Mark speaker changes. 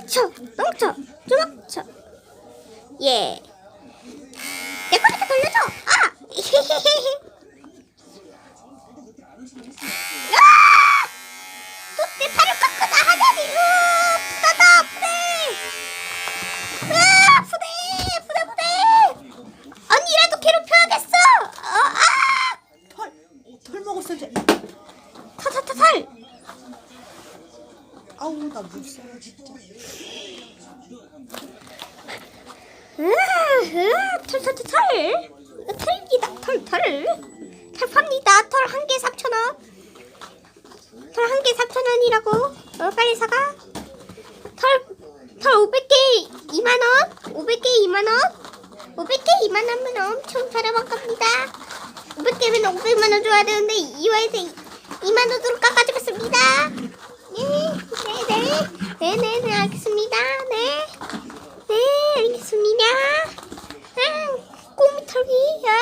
Speaker 1: 똥쳐 똥쳐 주먹쳐 예. 내 거부터 돌려줘. 아. 털 먹었어 어, 아.
Speaker 2: 털, 털 먹었어 이제. 있어.
Speaker 1: 으아, 털, 털, 털, 털. 이거 털입니다, 털, 털. 털 팝니다. 털 한개 4,000원. 털 한개 4,000원이라고. 어, 빨리 사가. 털, 털 500개 2만원. 500개 2만원. 500개 2만원이면 엄청 저렴한 겁니다. 500개면 500만원 줘야 되는데, 이화에서 2만원으로 깎아 Korea.